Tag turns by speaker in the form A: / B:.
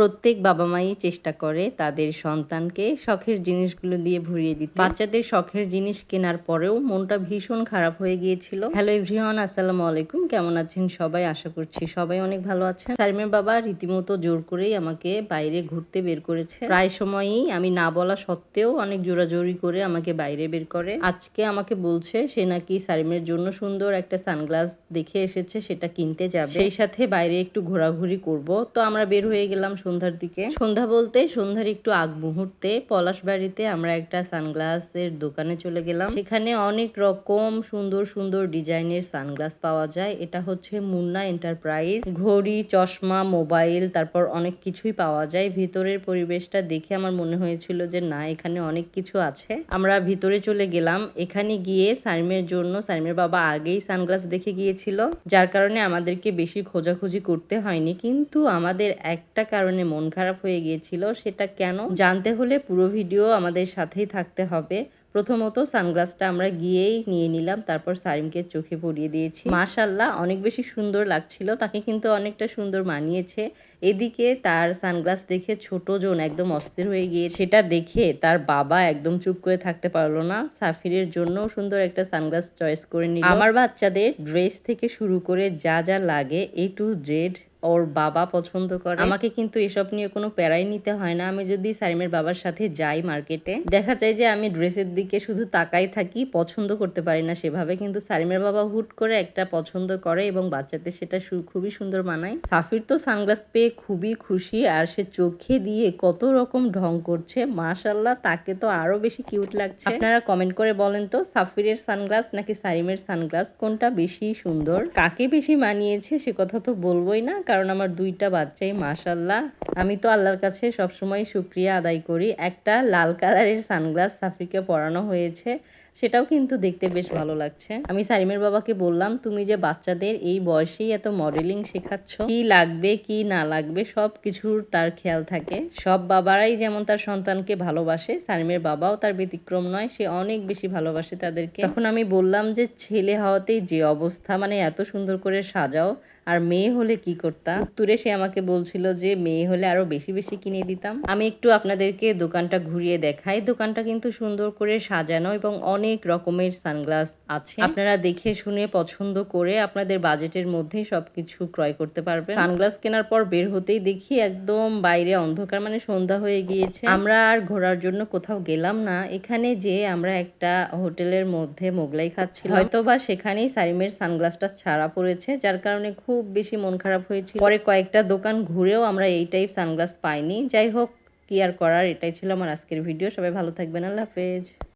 A: প্রত্যেক বাবা মাই চেষ্টা করে তাদের সন্তানকে শখের জিনিসগুলো দিয়ে ভরিয়ে দিতে। বাচ্চাদের শখের জিনিস কেনার পরেও মনটা ভীষণ খারাপ হয়ে গিয়েছিল। হ্যালো এভরিওয়ান আসসালামু আলাইকুম। কেমন আছেন সবাই? আশা করছি সবাই অনেক ভালো আছেন। সারিমের বাবা রীতিমতো জোর করেই আমাকে বাইরে ঘুরতে বের করেছে। প্রায় সময়ই আমি না বলা সত্ত্বেও অনেক জোরাজোরি করে আমাকে বাইরে বের করে। আজকে আমাকে বলছে সে নাকি সারিমের জন্য সুন্দর একটা সানগ্লাস দেখে এসেছে, সেটা কিনতে যাবে। সেই সাথে বাইরে একটু ঘোরাঘুরি করব। তো আমরা বের হয়ে গেলাম সন্ধ্যার দিকে। সন্ধ্যা বলতে সন্ধ্যার একটু আগ মুহূর্তে পলাশবাড়িতে আমরা একটা সানগ্লাসের দোকানে চলে গেলাম। সেখানে অনেক রকম সুন্দর সুন্দর ডিজাইনের সানগ্লাস পাওয়া যায়। এটা হচ্ছে মুন্না এন্টারপ্রাইজ। ঘড়ি, চশমা, মোবাইল, তারপর অনেক কিছুই পাওয়া যায়। ভিতরের পরিবেশটা দেখে আমার মনে হয়েছিল যে, না, এখানে অনেক কিছু আছে। আমরা ভিতরে চলে গেলাম। এখানে গিয়ে সাইমের জন্য সাইমের বাবা আগেই সানগ্লাস দেখে গিয়েছিল। যার কারণে আমাদেরকে বেশি খোঁজাখুঁজি করতে হয়নি। কিন্তু আমাদের একটা কারণে মন খারাপ হয়ে গিয়েছিল, সেটা কেন? জানতে হলে পুরো ভিডিও আমাদের সাথেই থাকতে হবে। প্রথমত সানগ্লাসটা আমরা গিয়েই নিয়ে নিলাম, তারপর সারিমকে চোখে পরিয়ে দিয়েছি। মাশাল্লাহ অনেক বেশি সুন্দর লাগছিল, তাকে কিন্তু অনেকটা সুন্দর মানিয়েছে। এদিকে তার সানগ্লাস দেখে ছোট জন একদম অস্থির হয়ে গিয়ে সেটা দেখে তার বাবা একদম চুপ করে থাকতে পারল না। সাফিরের জন্য সুন্দর একটা সানগ্লাস চয়েস করে নিল। আমার বাচ্চাদের ড্রেস থেকে শুরু করে যা যা লাগে এ টু জেড ওর বাবা পছন্দ করে। আমাকে কিন্তু এসব নিয়ে কোনো প্যারাই নিতে হয় না। আমি যদি সারিমের বাবার সাথে যাই মার্কেটে, দেখা যায় যে আমি ড্রেসের দিকে শুধু তাকাই থাকি, পছন্দ করতে পারি না সেভাবে। কিন্তু সারিমের বাবা হুট করে একটা পছন্দ করে এবং বাচ্চাদের সেটা খুবই সুন্দর মানায়। সাফির তো সানগ্লাস পেয়ে খুবই খুশি আর সে চোখে দিয়ে কত রকম ঢং করছে। মাশাল্লাহ তাকে তো আরও বেশি কিউট লাগছে। আপনারা কমেন্ট করে বলেন তো, সাফিরের সানগ্লাস নাকি সারিমের সানগ্লাস কোনটা বেশি সুন্দর? কাকে বেশি মানিয়েছে সে কথা তো বলবোই না। কারণ আমার দুইটা বাচ্চাই মাশাল্লাহ আমি তো আল্লাহর কাছে সবসময় শুক্রিয়া আদায় করি। একটা লাল কালারের সানগ্লাস সাফিকে পরানো হয়েছে। সেটাও কিন্তু দেখতে বেশ ভালো লাগছে। আমি সারিমের বাবাকে বললাম, তুমি যে বাচ্চাদের এই বয়সেই এত মডেলিং শেখাচ্ছ, কি লাগবে, কি না লাগবে সব কিছুর তার খেয়াল থাকে। সব বাবারাই যেমন তার সন্তানকে ভালোবাসে, সারিমের বাবাও তার ব্যতিক্রম নয়, সে অনেক বেশি ভালোবাসে তাদেরকে। তখন আমি বললাম যে, ছেলে হওয়াতেই যে অবস্থা মানে এত সুন্দর করে সাজাও, আর মেয়ে হলে কি করতাম উত্তরে সে আমাকে বলছিল যে, মেয়ে হলে আরও বেশি বেশি কিনে দিতাম। আমি একটু আপনাদেরকে দোকানটা ঘুরিয়ে দেখাই। দোকানটা কিন্তু সুন্দর করে সাজানো এবং অনেক রকমের সানগ্লাস আছে। আপনারা দেখে শুনে পছন্দ করে আপনাদের বাজেটের মধ্যেই সবকিছু ক্রয় করতে পারবেন। সানগ্লাস কেনার পর বের হতেই দেখি একদম বাইরে অন্ধকার মানে সন্ধ্যা হয়ে গিয়েছে। আমরা আর ঘোরার জন্য কোথাও গেলাম না। এখানে যে আমরা একটা হোটেলের মধ্যে মোগলাই খাচ্ছিলাম। হয়তো বা সেখানেই সারিমের সানগ্লাসটা ছাড়া পড়েছে যার কারণে খুব বেশি মন খারাপ হয়েছিল। পরে কয়েকটা দোকান ঘুরেও আমরা এই টাইপ সানগ্লাস পাইনি। যাই হোক কি আর করার? এটাই ছিল আমার আজকের ভিডিও। সবাই ভালো থাকবেন। আল্লাহ হাফেজ।